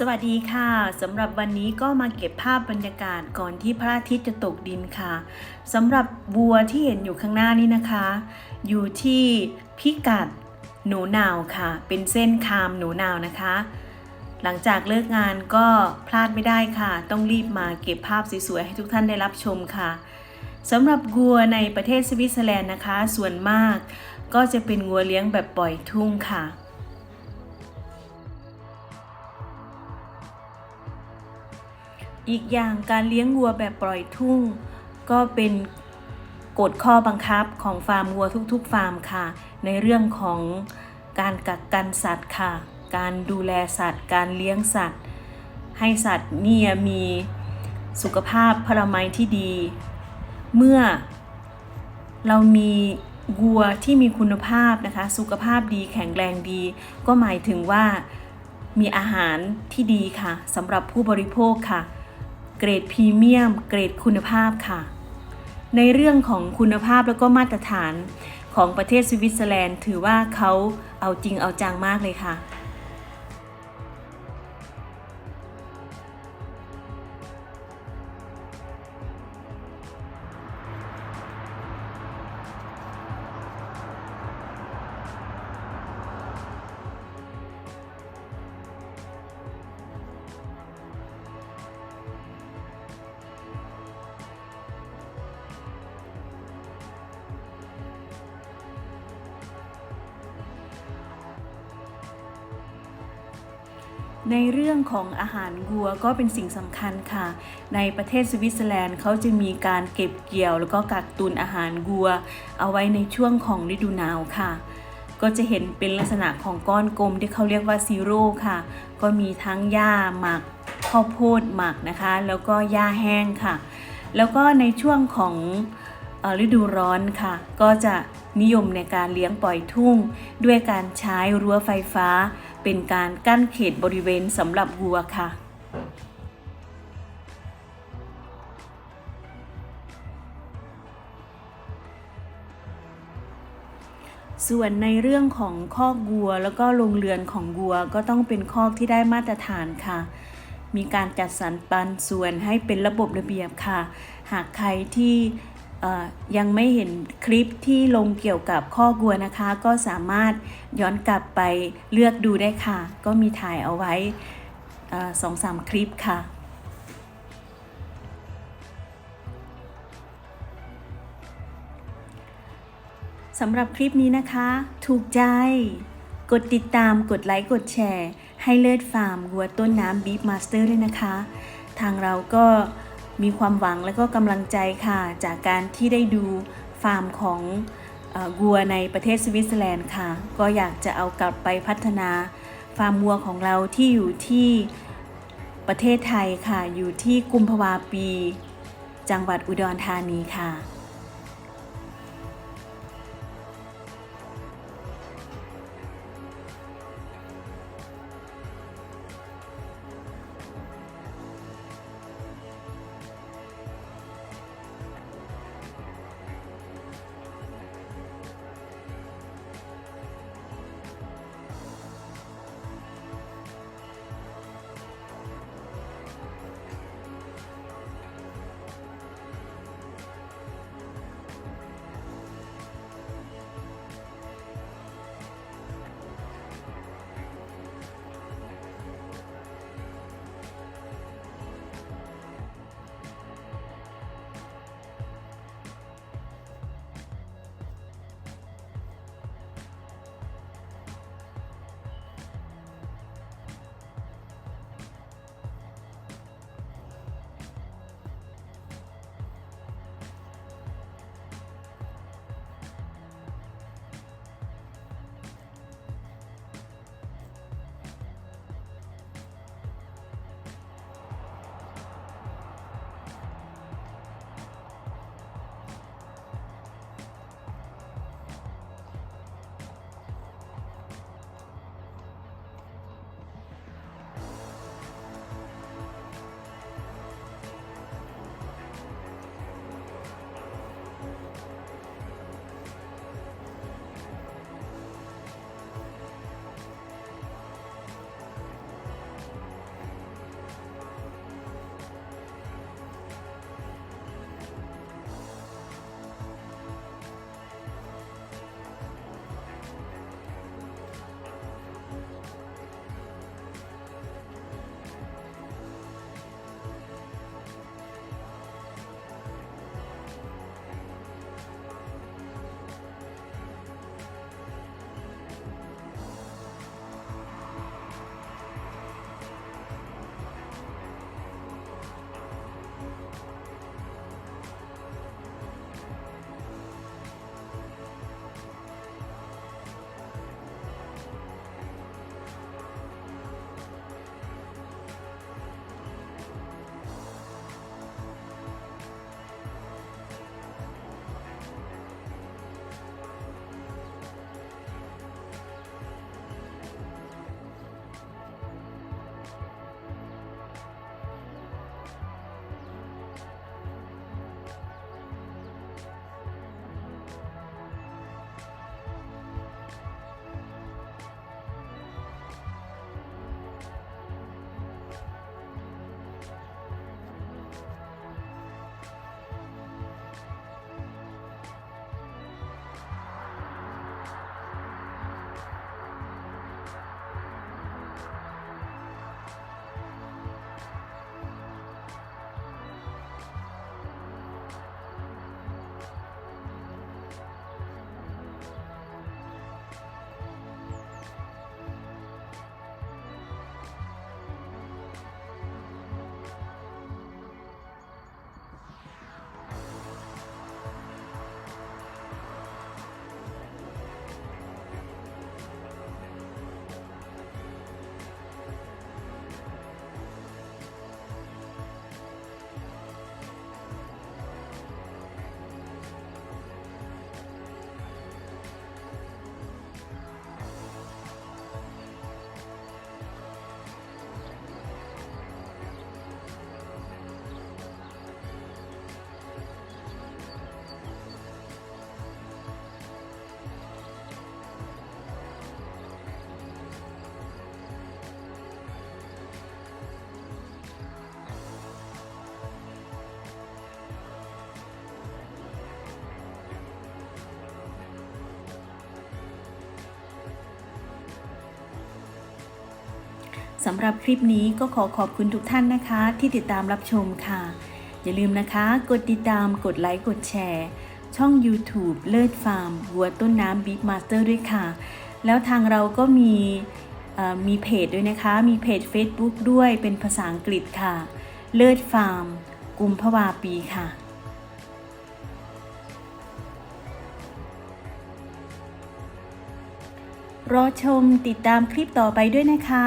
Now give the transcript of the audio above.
สวัสดีค่ะสำหรับวันนี้ก็มาเก็บภาพบรรยากาศก่อนที่พระอาทิตย์จะตกดินค่ะสำหรับบัวที่เห็นอยู่ข้างหน้านี้นะคะ อยู่ที่พิกัดหนูนาวค่ะ เป็นเส้นคามหนูนาวนะคะ หลังจากเลิกงานก็พลาดไม่ได้ค่ะ ต้องรีบมาเก็บภาพสวยๆให้ทุกท่านได้รับชมค่ะสำหรับวัวในประเทศสวิตเซอร์แลนด์นะคะ ส่วนมากก็จะเป็นวัวเลี้ยงแบบปล่อยทุ่งค่ะ อีกอย่างการเลี้ยงวัวแบบปล่อยทุ่ง ก็เป็นกฎข้อบังคับของฟาร์มวัวทุกๆ ฟาร์มค่ะ ในเรื่องของการกักกันสัตว์ค่ะ การดูแลสัตว์ การเลี้ยงสัตว์ ให้สัตว์เนี่ยมีสุขภาพพลามัยที่ดี เมื่อเรามีวัวที่มีคุณภาพนะคะ สุขภาพดีแข็งแรงดี ก็หมายถึงว่ามีอาหารที่ดีค่ะสำหรับผู้บริโภคค่ะ เกรดพรีเมียม เกรดคุณภาพค่ะ ในเรื่องของคุณภาพแล้วก็มาตรฐานของประเทศสวิตเซอร์แลนด์ ถือว่าเขาเอาจริงเอาจังมากเลยค่ะ ในเรื่องของอาหารวัวก็เป็นสิ่งสำคัญค่ะ ในประเทศสวิตเซอร์แลนด์เขาจะมีการเก็บเกี่ยว แล้วก็กักตุนอาหารวัว เอาไว้ในช่วงของฤดูหนาวค่ะ ก็จะเห็นเป็นลักษณะของก้อนกลมที่เขาเรียกว่าซีโร่ค่ะ ก็มีทั้งหญ้าหมักข้าวโพดหมักนะคะ แล้วก็หญ้าแห้งค่ะ แล้วก็ในช่วงของฤดูร้อนค่ะ ก็จะนิยมในการเลี้ยงปล่อยทุ่ง ด้วยการใช้รั้วไฟฟ้า เป็นการกั้นเขตบริเวณสำหรับวัวค่ะ ส่วนในเรื่องของคอกวัวแล้วก็โรงเรือนของวัวก็ต้องเป็นคอกที่ได้มาตรฐานค่ะ มีการจัดสรรปันส่วนให้เป็นระบบระเบียบค่ะ หากใครที่ ยังไม่เห็นคลิปที่ลงเกี่ยวกับข้อกัวนะคะ ก็สามารถย้อนกลับไปเลือกดูได้ค่ะ ก็มีถ่ายเอาไว้สองสามคลิปค่ะ สำหรับคลิปนี้นะคะ ถูกใจ กดติดตามกดไลค์ กดแชร์ ให้เลิศฟาร์มวัวต้นน้ำบีฟมาสเตอร์ด้วยนะคะ ทางเราก็ มีความหวังและก็กำลังใจค่ะ จากการที่ได้ดูฟาร์มของวัวในประเทศสวิตเซอร์แลนด์ค่ะ ก็อยากจะเอากลับไปพัฒนาฟาร์มวัวของเราที่อยู่ที่ประเทศไทยค่ะ อยู่ที่กุมภาวาปี จังหวัดอุดรธานีค่ะ สำหรับคลิปนี้ก็ขอขอบคุณทุกท่านนะคะ ที่ติดตามรับชมค่ะ อย่าลืมนะคะ กดติดตามกดไลค์กดแชร์ ช่อง YouTube เลิศฟาร์มวัวต้นน้ำบิ๊กมาสเตอร์ด้วยค่ะ แล้วทางเราก็มีมีเพจด้วยนะคะ มีเพจ Facebook ด้วยเป็นภาษาอังกฤษค่ะ เลิศฟาร์ม กุมภาวาปีค่ะรอชมติดตามคลิปต่อไปด้วยนะคะ